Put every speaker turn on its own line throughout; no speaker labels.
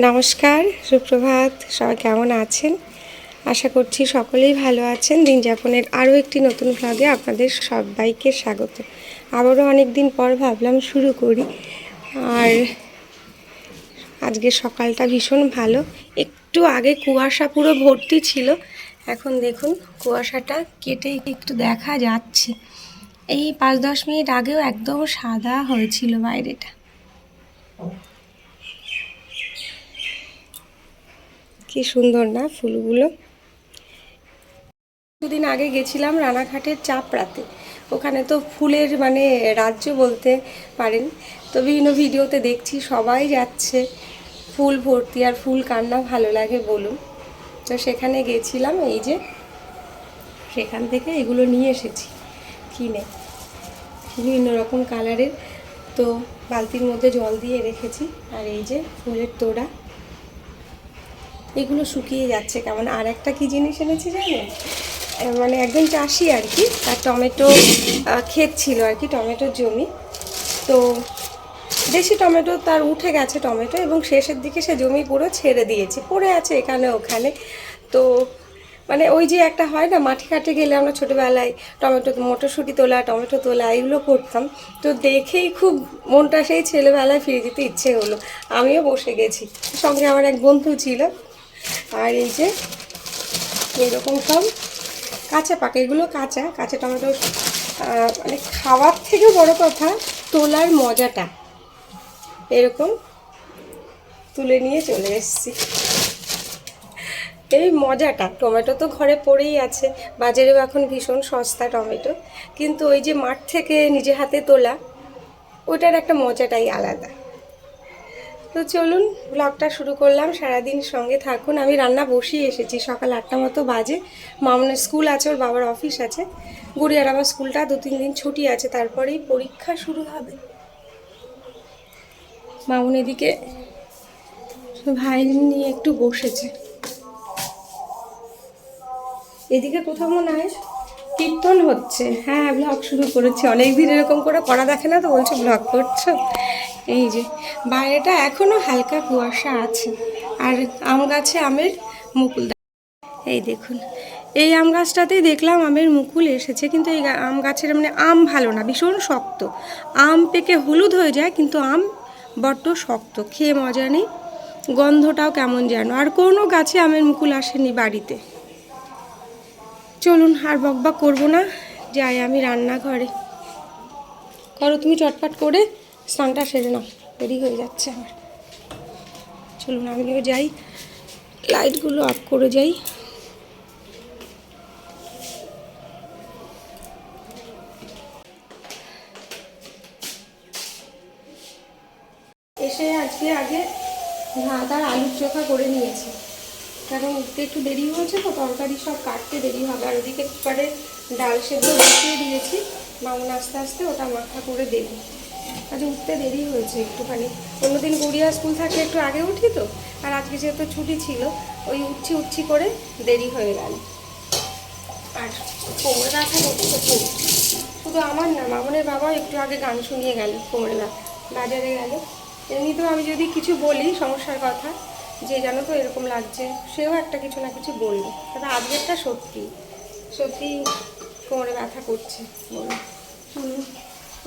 নমস্কার, সুপ্রভাত। সবাই কেমন আছেন? আশা করছি সকলেই ভালো আছেন। দিন যাপনের আরও একটি নতুন ভ্লগে আপনাদের সবাইকে স্বাগত। আবারও অনেক দিন পর ভাবলাম শুরু করি। আর আজকে সকালটা ভীষণ ভালো। একটু আগে কুয়াশা পুরো ভর্তি ছিল। এখন দেখুন, কুয়াশাটা কেটে একটু দেখা যাচ্ছে। এই পাঁচ দশ মিনিট আগেও একদম সাদা হয়েছিল বাইরেটা। কি সুন্দর না ফুলগুলো? দুদিন আগে গেছিলাম রানাঘাটের চাপড়াতে। ওখানে তো ফুলের মানে রাজ্য বলতে পারেন। তো বিভিন্ন ভিডিওতে দেখছি সবাই যাচ্ছে। ফুল ভর্তি আর ফুল কান্না ভালো লাগে বলুন। তো সেখানে গেছিলাম এই যে, সেখান থেকে এগুলো নিয়ে এসেছি কিনে। বিভিন্ন রকম কালারের। তো বালতির মধ্যে জল দিয়ে রেখেছি। আর এই যে ফুলের তোড়া। এগুলো শুকিয়ে যাচ্ছে কেমন? আর একটা কি জিনিস এনেছি জানেন মানে একজন চাষি আর কি। তার টমেটো ক্ষেত ছিল আর কি, টমেটোর জমি। তো দেশি টমেটো তার উঠে গেছে টমেটো এবং শেষের দিকে সে জমি পুরো ছেড়ে দিয়েছে। পড়ে আছে এখানে ওখানে। তো মানে ওই যে একটা হয় না, মাঠে ঘাটে গেলে আমরা ছোটোবেলায় টমেটো, মটরশুঁটি তোলা, টমেটো তোলা, এগুলো করতাম। তো দেখেই খুব মনটা সেই ছেলেবেলায় ফিরে যেতে ইচ্ছে হলো। আমিও বসে গেছি। সঙ্গে আমার এক বন্ধু ছিল। আর এই যে এরকম সব কাঁচা পাকা, এগুলো কাঁচা কাঁচা টমেটো মানে খাওয়ার থেকেও বড় কথা তোলার মজাটা। এরকম তুলে নিয়ে চলে এসেছি। এই মজাটা, টমেটো তো ঘরে পড়েই আছে বাজারেও এখন ভীষণ সস্তা টমেটো। কিন্তু ওই যে মাঠ থেকে নিজে হাতে তোলা, ওটার একটা মজাটাই আলাদা। তো চলুন ব্লগটা শুরু করলাম। সারাদিন সঙ্গে থাকুন। আমি রান্না বসিয়ে এসেছি। সকাল আটটা মতো বাজে। মামনের স্কুল আছে, ওর বাবার অফিস আছে। গুড়িয়ার আবার স্কুলটা দু তিন দিন ছুটি আছে, তারপরেই পরীক্ষা শুরু হবে। মামুন এদিকে ভাইলিন নিয়ে একটু বসেছে। এদিকে কোথাও মনে হয় কীর্তন হচ্ছে। হ্যাঁ ব্লগ শুরু করেছি। অনেক দিন এরকম করে করা দেখে না তো বলছে ব্লগ করছ। এই যে, বাইরেটা এখনও হালকা কুয়াশা আছে। আর আম গাছে আমের মুকুল এই দেখুন, এই আম গাছটাতেই দেখলাম আমের মুকুল এসেছে, কিন্তু এই আম গাছের মানে আম ভালো না, ভীষণ শক্ত। আম পেকে হলুদ হয়ে যায়, কিন্তু আম বড্ড শক্ত, খেয়ে মজা নেই। গন্ধটাও কেমন যেন, আর কোনো গাছে আমের মুকুল আসেনি বাড়িতে। চলুন, আর বকবা করব না, যাই আমি রান্নাঘরে। করো, তুমি চটপট করে স্নানটা সেরে নাও, দেরি হয়ে যাচ্ছে আমার। চলুন, আমিও যাই। লাইটগুলো অফ করে যাই এসে আজকে আগে ভাত আর আলুর চোখা করে নিয়েছি। কারণ উঠতে একটু দেরি হয়েছে তো, তরকারি সব কাটতে দেরি হবে। আর ওদিকে কুকারে ডাল সেদ্ধ দিয়েছি। মামুন আস্তে আস্তে ওটা মাখা করে দেবে। আজ উঠতে দেরি হয়েছে একটুখানি। অন্যদিন গড়িয়া স্কুল থাকলে একটু আগে উঠি তো, আর আজকে যেহেতু ছুটি ছিল, ওই উঠছি উঠছি করে দেরি হয়ে গেল। আর কোমরে ব্যথা করছে শুধু আমার না, মামনের বাবাও একটু আগে গান শুনিয়ে গেল কোমরে বাজারে গেল। এমনিতেও আমি যদি কিছু বলি সমস্যার কথা, যে জানো তো এরকম লাগছে, সেও একটা কিছু না কিছু বলবে তবে আজকেরটা সত্যি সত্যি কোমরে ব্যথা করছে বলে।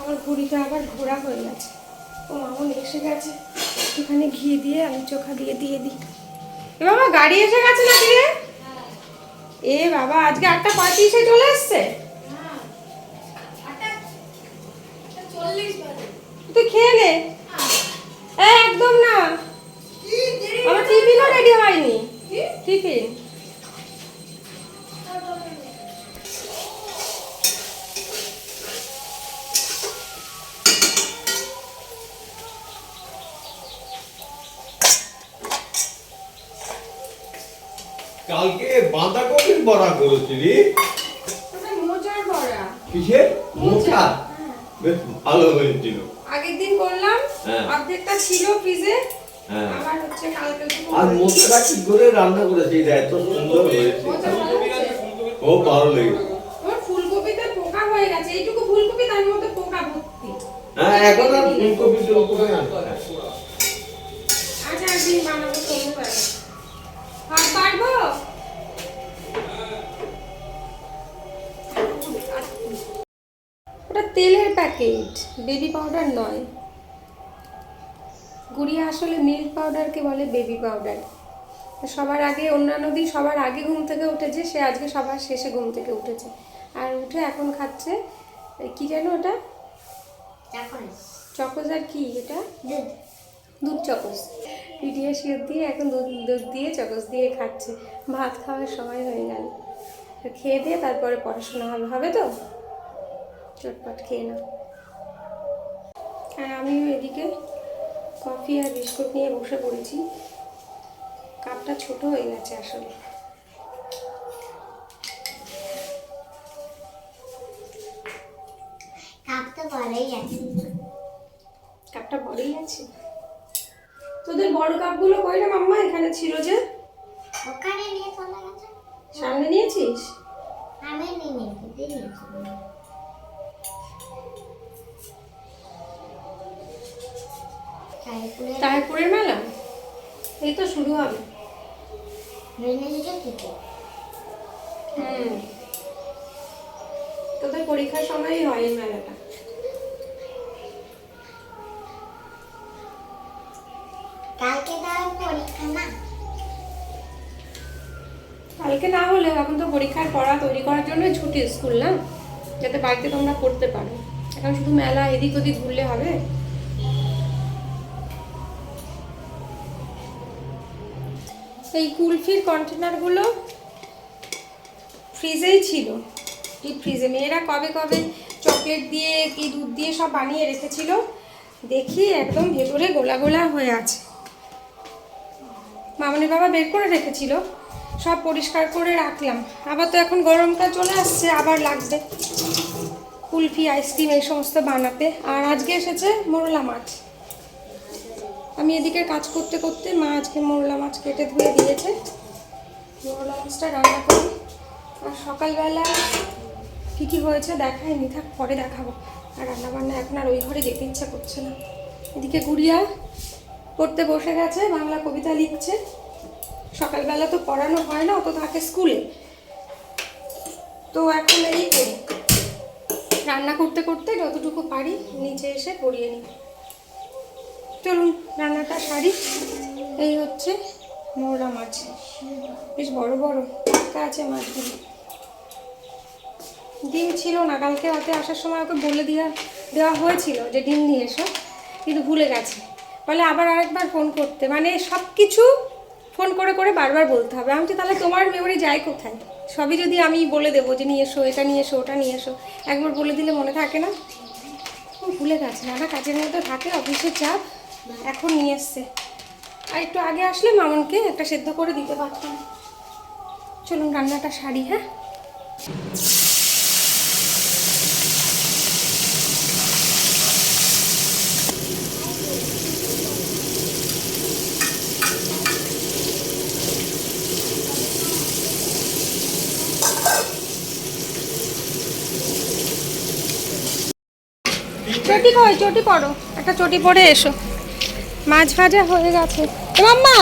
আমার ঘুড়িটা আবার ঘোরা হয়ে গেছে। ও মামন এসে গেছে। একটুখানি ঘি দিয়ে আমি চোখা দিয়ে দিয়ে দিই। এ বাবা গাড়ি এসে গেছে নাকি রে? এ বাবা আজকে আটটা পঁয়ত্রিশে চলে এসছে? তুই খেয়ে নে। একদম না। আমার টিফিনও রেডি হয়নি। টিফিন?
কালকে বাঁধাকপির বড়া করেছিলি?
মোচার বড়া।
কিসের? মোচা। বেশ ভালো হয়েছিল।
আগের দিন করলাম
হ্যাঁ।
অর্ধেকটা ছিল ফ্রিজে
হ্যাঁ। আর মোচাটা কি করে রান্না করেছে? এত সুন্দর হয়েছে।
মোচা ভালো
লেগেছে।
ফুলকপিতে পোকা হয়ে গেছে। এইটুকু ফুলকপি তার মধ্যে পোকা ভর্তি।
হ্যাঁ এখন আর ফুলকপি
আচ্ছা একদিন বানাবো। প্যাকেট বেবি পাউডার নয়। গুড়িয়া আসলে মিল্ক পাউডারকে বলে বেবি পাউডার সবার আগে অন্যান্য দিন সবার আগে ঘুম থেকে উঠেছে সে আজকে সবার শেষে ঘুম থেকে উঠেছে। আর উঠে এখন খাচ্ছে কি যেন ওটা? চকোস আর কি এটা? দুধ। চকোস পিডিয়াশিওর দিয়ে এখন দুধ দুধ দিয়ে চকোস দিয়ে খাচ্ছে। ভাত খাওয়ার সময় হয়ে গেল। খেয়ে দিয়ে তারপরে পড়াশোনা হবে হবে তো? চটপট খেয়ে নাও। আর আমিও এদিকে কফি আর বিস্কুট নিয়ে বসে পড়েছি। কাপটা ছোট হয়ে গেছে আসলে। কাপটা বড়ই আছে? তোদের বড় কাপগুলো কই মাম্মা? এখানে ছিল যে।
ওখানে নিয়ে চলে গেছে।
সামনে নিয়েছিস?
আমি নিয়ে নিয়েছি
তারপরের মেলা? এই তো শুরু হবে। হুম। তোদের পরীক্ষার সময়ই হয় এই মেলাটা।
কালকে তার পরীক্ষা না।
কালকে না হলেও এখন তো পরীক্ষার পড়া তৈরি করার জন্যই ছুটি স্কুল না? যাতে বাড়িতে তোমরা পড়তে পারো। এখন শুধু মেলা এদিক ওদিক ঘুরলে হবে? এই কুলফির কন্টেনারগুলো ফ্রিজেই ছিল। ডিপ ফ্রিজে মেয়েরা কবে কবে চকলেট দিয়ে, কি দুধ দিয়ে সব বানিয়ে রেখেছিল, দেখি একদম ভেতরে গোলা গোলা হয়ে আছে। মামনের বাবা বের করে রেখেছিল, সব পরিষ্কার করে রাখলাম। আবার তো এখন গরমকাল চলে আসছে, আবার লাগবে। কুলফি আইসক্রিম এই সমস্ত বানাতে। আর আজকে এসেছে মোরলা মাছ। আমি এদিকে কাজ করতে করতে মা আজকে মোরলা মাছ কেটে ধুয়ে দিয়েছে। মোরলা মাছটা রান্না করি। আর সকালবেলা কী কী হয়েছে দেখায়নি, থাক পরে দেখাবো। আর রান্না বান্না এখন আর ওই ঘরে যেতে ইচ্ছা করছে না। এদিকে গুড়িয়া পড়তে বসে গেছে, বাংলা কবিতা লিখছে। সকালবেলা তো পড়ানো হয় না অত থাকে স্কুলে। তো এখন এই করি। রান্না করতে করতে যতটুকু পারি, নিচে এসে পড়িয়ে নিই। চলুন রান্নাটা সারি এই হচ্ছে মোরলা মাছ। বেশ বড় বড় টাটকা আছে মাছগুলো। ডিম ছিল না কালকে রাতে আসার সময় ওকে বলে দেওয়া দেওয়া হয়েছিল যে ডিম নিয়ে এসো কিন্তু ভুলে গেছে। বলে আবার আরেকবার ফোন করতে। মানে সব কিছু ফোন করে করে বারবার বলতে হবে। আমি বলছি, তাহলে তোমার মেমোরি যায় কোথায়? সবই যদি আমি বলে দেবো যে নিয়ে এসো এটা নিয়ে এসো ওটা নিয়ে এসো একবার বলে দিলে মনে থাকে না? ভুলে গেছে। নানা কাজের মধ্যে থাকে অফিসের চাপ। এখন নিয়ে এসছে। আর একটু আগে আসলে মামনকে একটা সেদ্ধ করে দিতে পারতাম। চলুন রান্নাটা সারি হ্যাঁ? চটি কই? চটি পড়ো। একটা চটি পরে এসো। মাছ ভাজা হয়ে গেছে। মাম্মা!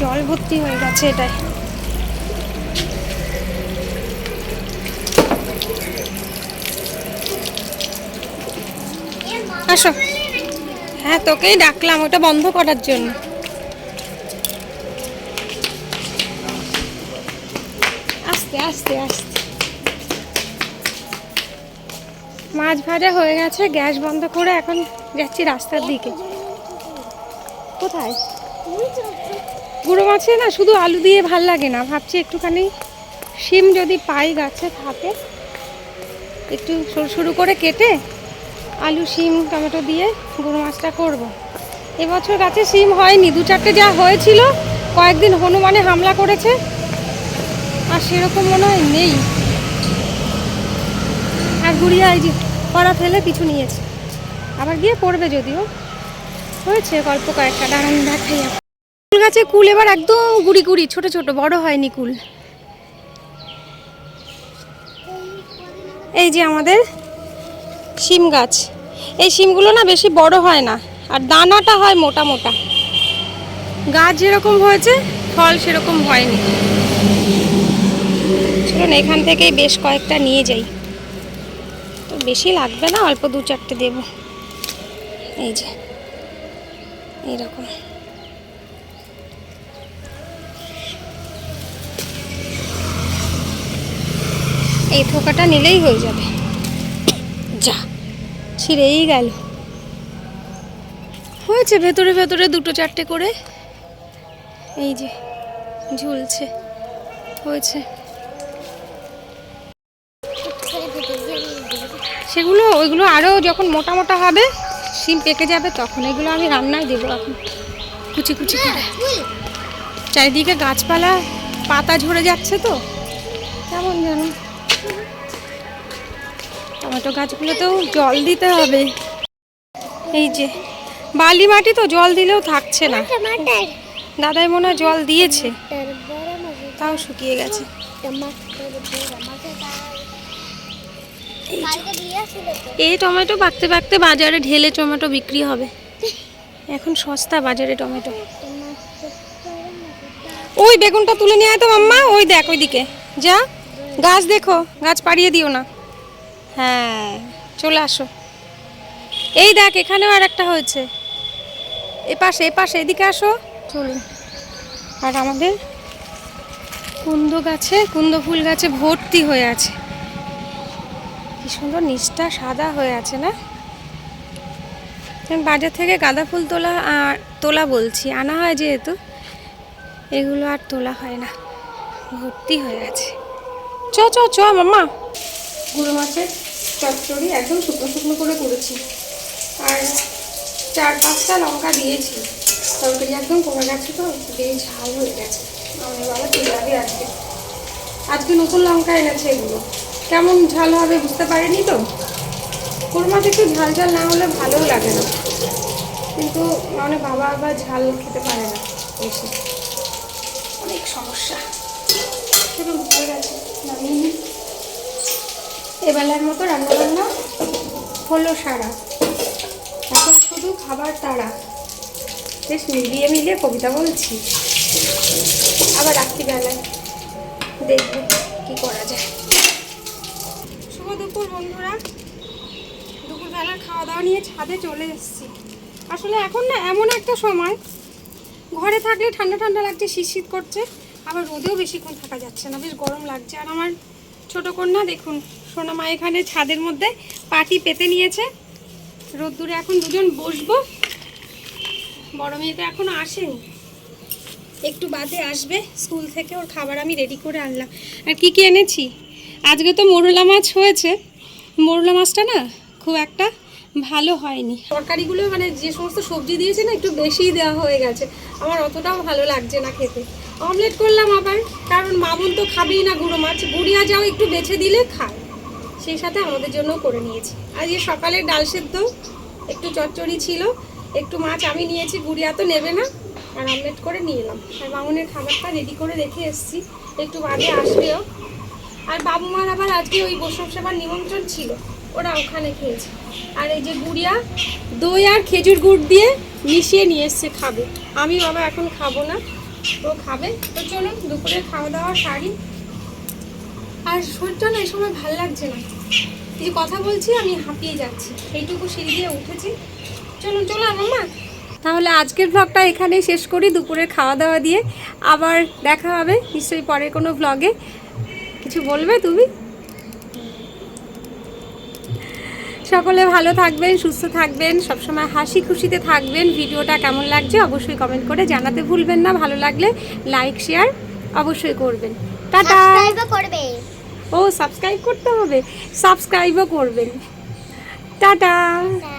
জল ভর্তি হয়ে গেছে এটাই আসো। হ্যাঁ তোকেই ডাকলাম, ওটা বন্ধ করার জন্য। আস্তে আস্তে আস্তে। মাছ ভাজা হয়ে গেছে, গ্যাস বন্ধ করে এখন যাচ্ছি রাস্তার দিকে। কোথায়? গুঁড়ো মাছে না শুধু আলু দিয়ে ভালো লাগে না, ভাবছি একটুখানি শিম যদি পাই গাছে থাকে, একটু সরু সরু করে কেটে আলু, শিম, টমেটো দিয়ে গুঁড়ো মাছটা করব। এবছর গাছে শিম হয়নি, দু চারটে যা হয়েছিল, কয়েকদিন হনুমানে হামলা করেছে, আর সেরকম মনে হয় নেই। আর গুড়িয়া এই যে কড়া ফেলে পিছু নিয়েছে। আবার গিয়ে পড়বে যদিও। হয়েছে গল্প কয়েকটা, দাঁড়ান দেখাই। কুল গাছে কুল এবার একদম গুড়ি গুড়ি, ছোট ছোট, বড় হয়নি কুল। এই যে আমাদের শিম গাছ। এই শিমগুলো না বেশি বড় হয় না, আর দানাটা হয় মোটা মোটা। গাছ যেরকম হয়েছে, ফল সেরকম হয়নি। চলুন এখান থেকেই বেশ কয়েকটা নিয়ে যাই। বেশি লাগবে না, অল্প দু চারটে দেব। এই যে, এইরকম। এই থোকাটা নিলেই হয়ে যাবে। যা, ছিঁড়েই গেল। হয়েছে ভেতরে ভেতরে দুটো চারটে করে। এই যে, ঝুলছে। হয়েছে। সেগুলো, ওইগুলো আরও যখন মোটা মোটা হবে, শিম পেকে যাবে, তখন এগুলো আমি রান্নায় দেবো এখন। কুচি কুচি করে। চারিদিকে গাছপালা, পাতা ঝরে যাচ্ছে তো। কেমন যেন। টমেটো গাছগুলোতেও জল দিতে হবে। এই যে, বালি মাটি তো জল দিলেও থাকছে না। দাদাই মনে জল দিয়েছে। তাও শুকিয়ে গেছে। এই টমেটো পাকতে পাকতে বাজারে ঢেলে টমেটো বিক্রি হবে। এখন সস্তা বাজারে টমেটো। ওই বেগুনটা তুলে নিয়ে আয় তো মাম্মা, ওই দেখ ওইদিকে। যা, গাছ দেখো, গাছ পাড়িয়ে দিও না। হ্যাঁ চলে আসো। এই দেখ, এখানেও আর একটা হয়েছে। এ পাশে এ পাশে, এদিকে আসো। চলুন আর আমাদের কুন্দ গাছে, কুন্দ ফুল গাছে ভর্তি হয়ে আছে। কি সুন্দর নিচটা সাদা হয়ে আছে না? বাজার থেকে গাঁদা ফুল তোলা আর তোলা বলছি, আনা হয় যেহেতু। এগুলো আর তোলা হয় না, ভর্তি হয়ে আছে। চ চ চ, মাম্মা। গুঁড়ো মাছের চচ্চড়ি একদম শুকনো শুকনো করে করেছি। আর চার পাঁচটা লঙ্কা দিয়েছি। তরকারি একদম কমে গেছে তো বেশ ঝাল হয়ে গেছে। আমার বাবা চিল্লাবে আজকে আজকে নতুন লঙ্কা এনেছে এগুলো। কেমন ঝাল হবে বুঝতে পারিনি তো। কোন মাছ একটু ঝাল ঝাল না হলে ভালোও লাগে না। কিন্তু মানে বাবা আবার ঝাল খেতে পারে না বেশি। অনেক সমস্যা। চলুন হয়ে গেছে, নামিয়ে। এবেলার মতো রান্না বান্না হলো সারা। এখন শুধু খাবার তাড়া। বেশ মিলিয়ে মিলিয়ে কবিতা বলছি। আবার রাত্রিবেলায় দেখব কি করা যায়। দুপুর বন্ধুরা। দুপুরবেলার খাওয়া দাওয়া নিয়ে ছাদে চলে এসেছি। আসলে এখন না এমন একটা সময়। ঘরে থাকলে ঠান্ডা ঠান্ডা লাগছে, শীত শীত করছে। আবার রোদেও বেশিক্ষণ থাকা যাচ্ছে না। বেশ গরম লাগছে। আর আমার ছোট কন্যা, দেখুন, সোনামা এখানে ছাদের মধ্যে পাটি পেতে নিয়েছে। রোদ্দুরে এখন দুজন বসবো। বড় মেয়ে তো এখনও আসেনি। একটু বাদে আসবে। স্কুল থেকে ওর খাবার আমি রেডি করে আনলাম। আর কি কি এনেছি? আজকে তো মোরলা মাছ হয়েছে। মোরলা মাছটা না খুব একটা ভালো হয়নি। তরকারিগুলো মানে যে সমস্ত সবজি দিয়েছে না একটু বেশিই দেওয়া হয়ে গেছে। আমার অতটাও ভালো লাগছে না খেতে। অমলেট করলাম আবার, কারণ মামুন তো খাবেই না গুঁড়ো মাছ। গুড়িয়া যাও একটু বেছে দিলে খায়। সেই সাথে আমাদের জন্য করে নিয়েছি। আর আজকে সকালে ডাল সেদ্ধ, একটু চচ্চড়ি ছিল, একটু মাছ আমি নিয়েছি, গুড়িয়া তো নেবে না। আর অমলেট করে নিয়ে এলাম। আর মামুনের খাবারটা রেডি করে রেখে এসেছি। একটু বাদে আসবেও। আর বাবু মার আবার আজকে ওই বৈষ্ণব সেবার নিমন্ত্রণ ছিল। ওরা ওখানে খেয়েছে। আর এই যে গুড়িয়া, দই আর খেজুর গুড় দিয়ে মিশিয়ে নিয়ে এসছে খাবে। আমি বাবা এখন খাব না, ও খাবে। তো চলুন দুপুরে খাওয়া দাওয়া সারি আর শরীরটা না এই সময় ভালো লাগছে না। যে কথা বলছি, আমি হাঁপিয়ে যাচ্ছি। এইটুকু সিঁড়ি দিয়ে উঠেছি। চলুন, চলো মাম্মা তাহলে আজকের ব্লগটা এখানেই শেষ করি। দুপুরের খাওয়া দাওয়া দিয়ে আবার দেখা হবে নিশ্চয়ই পরের কোনো ব্লগে কিছু বলবে তুমি? সকলে ভালো থাকবেন সুস্থ থাকবেন সবসময় হাসি খুশিতে থাকবেন। ভিডিওটা কেমন লাগছে অবশ্যই কমেন্ট করে জানাতে ভুলবেন না। ভালো লাগলে লাইক শেয়ার অবশ্যই করবেন। টাটা!
সাবস্ক্রাইব করবে
ও সাবস্ক্রাইব করতে হবে। সাবস্ক্রাইবও করবেন। টাটা!
টা